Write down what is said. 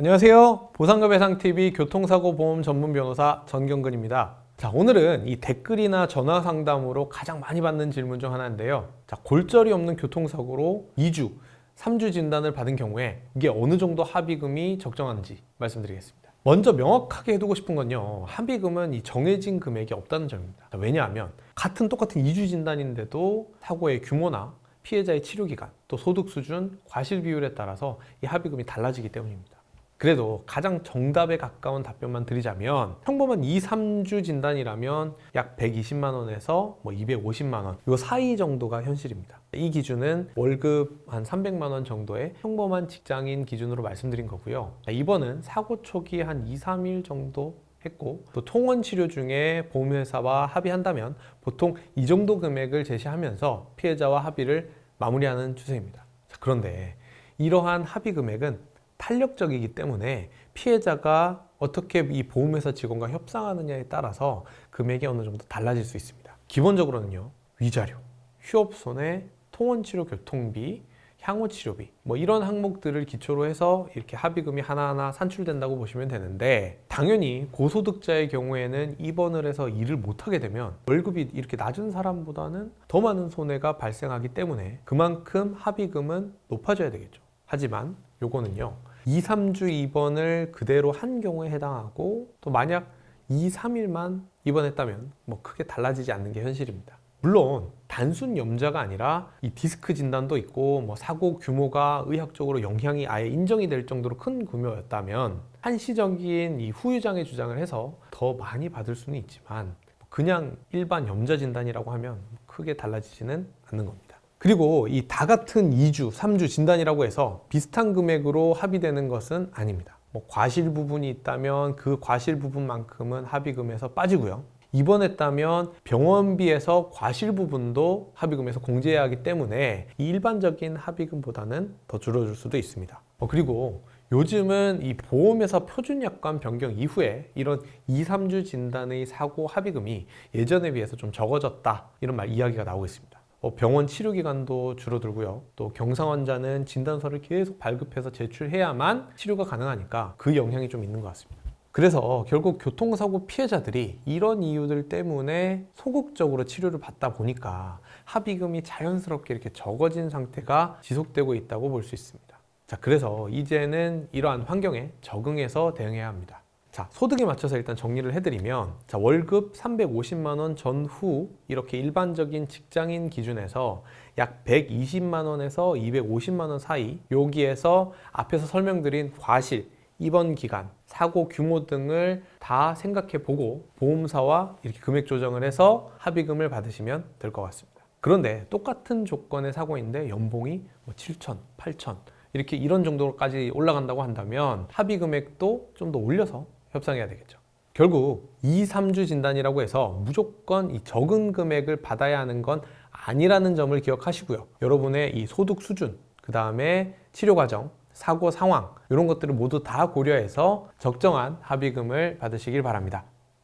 안녕하세요. 보상급예상TV 교통사고 보험 전문 변호사 전경근입니다. 자, 오늘은 이 댓글이나 전화 상담으로 가장 많이 받는 질문 중 하나인데요. 자, 골절이 없는 교통사고로 2주, 3주 진단을 받은 경우에 이게 어느 정도 합의금이 적정한지 말씀드리겠습니다. 먼저 명확하게 해두고 싶은 건요. 합의금은 이 정해진 금액이 없다는 점입니다. 자, 왜냐하면 같은 똑같은 2주 진단인데도 사고의 규모나 피해자의 치료 기간, 또 소득 수준, 과실 비율에 따라서 이 합의금이 달라지기 때문입니다. 그래도 가장 정답에 가까운 답변만 드리자면 평범한 2, 3주 진단이라면 약 120만 원에서 뭐 250만 원, 요 사이 정도가 현실입니다. 이 기준은 월급 한 300만 원 정도의 평범한 직장인 기준으로 말씀드린 거고요. 자, 이번은 사고 초기 한 2, 3일 정도 했고 또 통원 치료 중에 보험회사와 합의한다면 보통 이 정도 금액을 제시하면서 피해자와 합의를 마무리하는 추세입니다. 자, 그런데 이러한 합의 금액은 탄력적이기 때문에 피해자가 어떻게 이 보험회사 직원과 협상하느냐에 따라서 금액이 어느 정도 달라질 수 있습니다. 기본적으로는요, 위자료, 휴업손해, 통원치료 교통비, 향후치료비, 뭐 이런 항목들을 기초로 해서 이렇게 합의금이 하나하나 산출된다고 보시면 되는데, 당연히 고소득자의 경우에는 입원을 해서 일을 못하게 되면 월급이 이렇게 낮은 사람보다는 더 많은 손해가 발생하기 때문에 그만큼 합의금은 높아져야 되겠죠. 하지만 요거는요, 2, 3주 입원을 그대로 한 경우에 해당하고 또 만약 2, 3일만 입원했다면 뭐 크게 달라지지 않는 게 현실입니다. 물론 단순 염자가 아니라 이 디스크 진단도 있고 뭐 사고 규모가 의학적으로 영향이 아예 인정이 될 정도로 큰 규모였다면 한시적인 이 후유장애 주장을 해서 더 많이 받을 수는 있지만 그냥 일반 염자 진단이라고 하면 크게 달라지지는 않는 겁니다. 그리고 이 다 같은 2주, 3주 진단이라고 해서 비슷한 금액으로 합의되는 것은 아닙니다. 뭐 과실 부분이 있다면 그 과실 부분만큼은 합의금에서 빠지고요. 입원했다면 병원비에서 과실 부분도 합의금에서 공제해야 하기 때문에 이 일반적인 합의금보다는 더 줄어들 수도 있습니다. 어, 그리고 요즘은 이 보험회사 표준 약관 변경 이후에 이런 2, 3주 진단의 사고 합의금이 예전에 비해서 좀 적어졌다 이런 말 이야기가 나오고 있습니다. 어, 병원 치료 기간도 줄어들고요. 또 경상 환자는 진단서를 계속 발급해서 제출해야만 치료가 가능하니까 그 영향이 좀 있는 것 같습니다. 그래서 결국 교통사고 피해자들이 이런 이유들 때문에 소극적으로 치료를 받다 보니까 합의금이 자연스럽게 이렇게 적어진 상태가 지속되고 있다고 볼 수 있습니다. 자, 그래서 이제는 이러한 환경에 적응해서 대응해야 합니다. 자, 소득에 맞춰서 일단 정리를 해드리면, 자, 월급 350만 원 전후 이렇게 일반적인 직장인 기준에서 약 120만 원에서 250만 원 사이 여기에서 앞에서 설명드린 과실, 입원 기간, 사고 규모 등을 다 생각해 보고 보험사와 이렇게 금액 조정을 해서 합의금을 받으시면 될 것 같습니다. 그런데 똑같은 조건의 사고인데 연봉이 뭐 7천, 8천 이렇게 이런 정도까지 올라간다고 한다면 합의 금액도 좀 더 올려서 협상해야 되겠죠. 결국 2, 3주 진단이라고 해서 무조건 이 적은 금액을 받아야 하는 건 아니라는 점을 기억하시고요. 여러분의 이 소득 수준, 그 다음에 치료 과정, 사고 상황 이런 것들을 모두 다 고려해서 적정한 합의금을 받으시길 바랍니다.